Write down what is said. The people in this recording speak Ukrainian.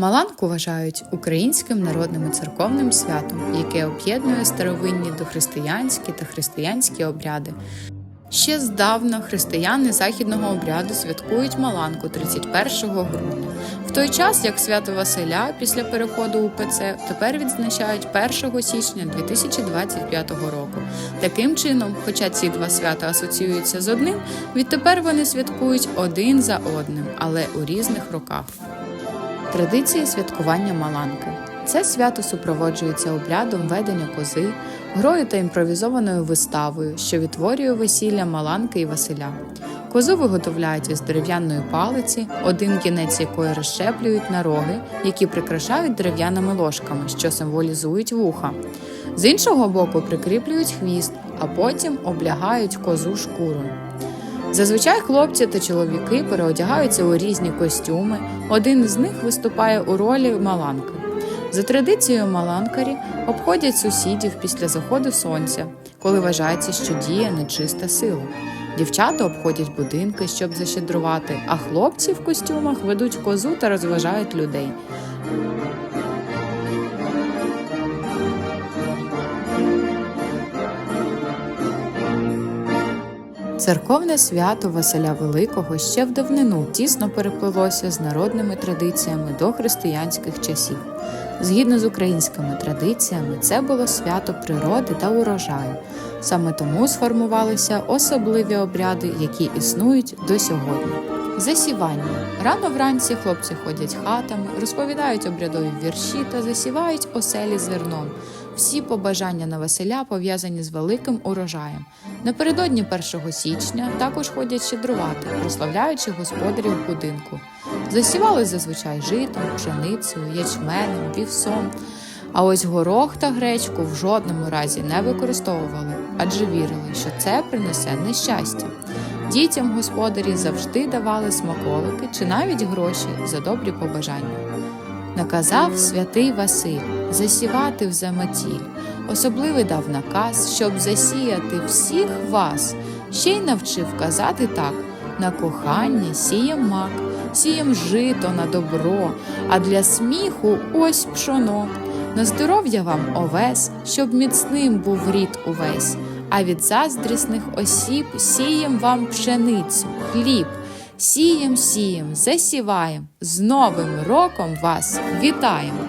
Маланку вважають українським народним і церковним святом, яке об'єднує старовинні дохристиянські та християнські обряди. Ще здавна християни західного обряду святкують Маланку 31 грудня. В той час, як свято Василя після переходу УПЦ тепер відзначають 1 січня 2025 року. Таким чином, хоча ці два свята асоціюються з одним, відтепер вони святкують один за одним, але у різних роках. Традиції святкування Маланки. Це свято супроводжується обрядом ведення кози, грою та імпровізованою виставою, що відтворює весілля Маланки і Василя. Козу виготовляють із дерев'яної палиці, один кінець якої розщеплюють на роги, які прикрашають дерев'яними ложками, що символізують вуха. З іншого боку прикріплюють хвіст, а потім облягають козу шкурою. Зазвичай хлопці та чоловіки переодягаються у різні костюми. Один із них виступає у ролі маланки. За традицією маланкарі обходять сусідів після заходу сонця, коли вважається, що діє нечиста сила. Дівчата обходять будинки, щоб защедрувати, а хлопці в костюмах ведуть козу та розважають людей. Церковне свято Василя Великого ще в давнину тісно переплилося з народними традиціями до християнських часів. Згідно з українськими традиціями, це було свято природи та урожаю. Саме тому сформувалися особливі обряди, які існують до сьогодні. Засівання рано вранці хлопці ходять хатами, розповідають обрядові вірші та засівають оселі зерном. Всі побажання на Василя пов'язані з великим урожаєм. Напередодні 1 січня також ходять щедрувати, прославляючи господарів будинку. Засівали зазвичай житом, пшеницею, ячменем, вівсом. А ось горох та гречку в жодному разі не використовували, адже вірили, що це принесе нещастя. Дітям господарі завжди давали смаколики чи навіть гроші за добрі побажання. Наказав святий Василь засівати в заметіль. Особливий дав наказ, щоб засіяти всіх вас. Ще й навчив казати так: на кохання сієм мак, сієм жито на добро, а для сміху ось пшоно. На здоров'я вам овес, щоб міцним був рід увесь. А від заздрісних осіб сієм вам пшеницю, хліб. Сієм, сієм, засіваєм, з Новим роком вас вітаємо!